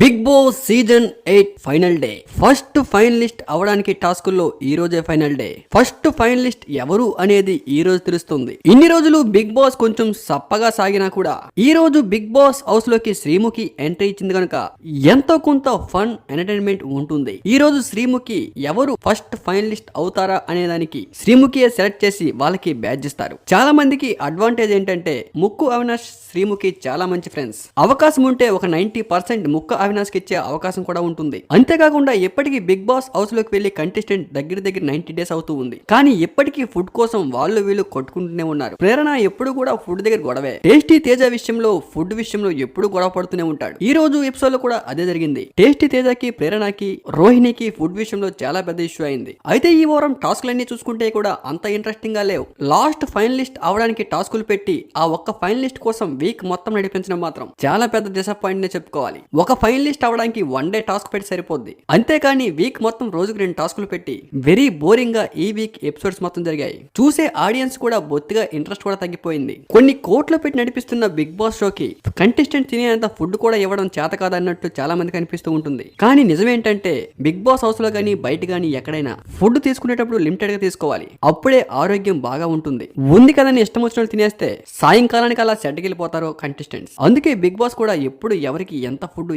big Bigg Boss season eight final day. First finalist అవడానికి లో ఈ రోజే ఫైనల్ డే. ఫస్ట్ ఫైనలిస్ట్ ఎవరు అనేది ఈ రోజు తెలుస్తుంది. ఇన్ని రోజులు బిగ్ బాస్ కొంచెం సప్పగా సాగినా కూడా ఈ రోజు బిగ్ బాస్ హౌస్లోకి శ్రీముఖి ఎంట్రీ ఇచ్చింది కనుక ఎంతో కొంత ఫన్ ఎంటర్టైన్మెంట్ ఉంటుంది. ఈ రోజు శ్రీముఖి ఎవరు ఫస్ట్ ఫైనలిస్ట్ అవుతారా అనే దానికి శ్రీముఖియే సెలెక్ట్ చేసి వాళ్ళకి బ్యాచ్ ఇస్తారు. చాలా మందికి అడ్వాంటేజ్ ఏంటంటే ముక్కు అవినాష్ శ్రీముఖి చాలా మంచి ఫ్రెండ్స్. అవకాశం ఉంటే ఒక నైన్టీ పర్సెంట్ ముక్క అవినాష్కి ఇచ్చే అవకాశం కూడా ఉంటుంది. అంతేకాకుండా ఎప్పటికీ బిగ్ బాస్ హౌస్లోకి వెళ్ళి కంటెస్టెంట్ దగ్గర దగ్గర నైన్టీ డేస్ అవుతూ ఉంది. కానీ ఎప్పటికీ ఫుడ్ కోసం వాళ్ళు వీళ్ళు కొట్టుకుంటూనే ఉన్నారు. ప్రేరణ ఎప్పుడు కూడా ఫుడ్ దగ్గర గొడవే. టేస్టీ తేజ విషయంలో ఫుడ్ విషయంలో ఎప్పుడు గొడవ పడుతూనే ఉంటాడు. ఈ రోజు ఎపిసోడ్లో కూడా అదే జరిగింది. టేస్టీ తేజకి ప్రేరణకి రోహిణికి ఫుడ్ విషయంలో చాలా పెద్ద ఇష్యూ అయింది. అయితే ఈ వారం టాస్క్లన్నీ చూసుకుంటే కూడా అంత ఇంట్రెస్టింగ్గా లేవు. లాస్ట్ ఫైనలిస్ట్ అవడానికి టాస్కులు పెట్టి ఆ ఒక్క ఫైనలిస్ట్ కోసం వీక్ మొత్తం నడిపించడం మాత్రం చాలా పెద్ద డిసప్పాయింట్ నే చెప్పుకోవాలి. ఒక ఫైనలిస్ట్ అవ్వడానికి వన్ డే టాస్క్ పెట్టి సరిపోద్ది. అంతేకాని వీక్ మొత్తం రోజుకు రెండు టాస్కులు పెట్టి వెరీ బోరింగ్గా ఈ వీక్ ఎపిసోడ్స్ మొత్తం జరిగాయి. చూసే ఆడియన్స్ కూడా బొత్తిగా ఇంట్రెస్ట్ కూడా తగ్గిపోయింది. కొన్ని కోట్లు పెట్టి నడిపిస్తున్న బిగ్ బాస్ షోకి కంటెస్టెంట్ తినేంత ఫుడ్ కూడా ఇవ్వడం చేత కాదన్నట్టు చాలా మంది కనిపిస్తూ ఉంటుంది. కానీ నిజమేంటంటే బిగ్ బాస్ హౌస్లో కానీ బయట కానీ ఎక్కడైనా ఫుడ్ తీసుకునేటప్పుడు లిమిటెడ్గా తీసుకోవాలి. అప్పుడే ఆరోగ్యం బాగా ఉంటుంది. ఉంది కదని ఇష్టం వచ్చినట్టు తినేస్తే సాయంకాలానికి అలా సెట్కి వెళ్ళిపోతారో కంటెస్టెంట్స్. అందుకే బిగ్ బాస్ కూడా ఎప్పుడు ఎవరికి ఎంత ఫుడ్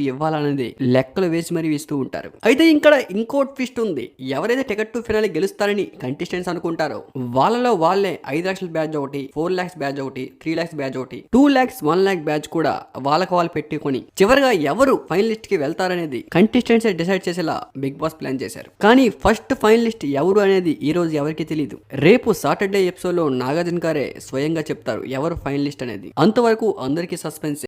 అనేది లెక్కలు వేసి మరీ ఇస్తూ ఉంటారు. అయితే ఇక్కడ ఇంకో ట్విస్ట్ ఉంది. ఎవరైతే టికెట్ టు ఫినాలి గెలుస్తారని కంటెస్టెంట్స్ అనుకుంటారో వాళ్ళలో వాళ్ళే ఐదు లక్షల బ్యాచ్ ఒకటి ఫోర్ లాక్స్ బ్యాచ్ ఒకటి త్రీ లాక్స్ బ్యాచ్ ఒకటి two lakhs one lakh batch కూడా వాళ్ళకి వాళ్ళు పెట్టుకొని చివరిగా ఎవరు ఫైనలిస్ట్కి వెళ్తారనేది కంటెస్టెంట్స్ డిసైడ్ చేసేలా బిగ్ బాస్ ప్లాన్ చేశారు. కానీ ఫస్ట్ ఫైనలిస్ట్ ఎవరు అనేది ఈ రోజు ఎవరికి తెలియదు రేపు సాటర్డే ఎపిసోడ్లో నాగార్జున గారే స్వయంగా చెప్తారు ఎవరు ఫైనలిస్ట్ అనేది. అంతవరకు అందరికీ సస్పెన్స్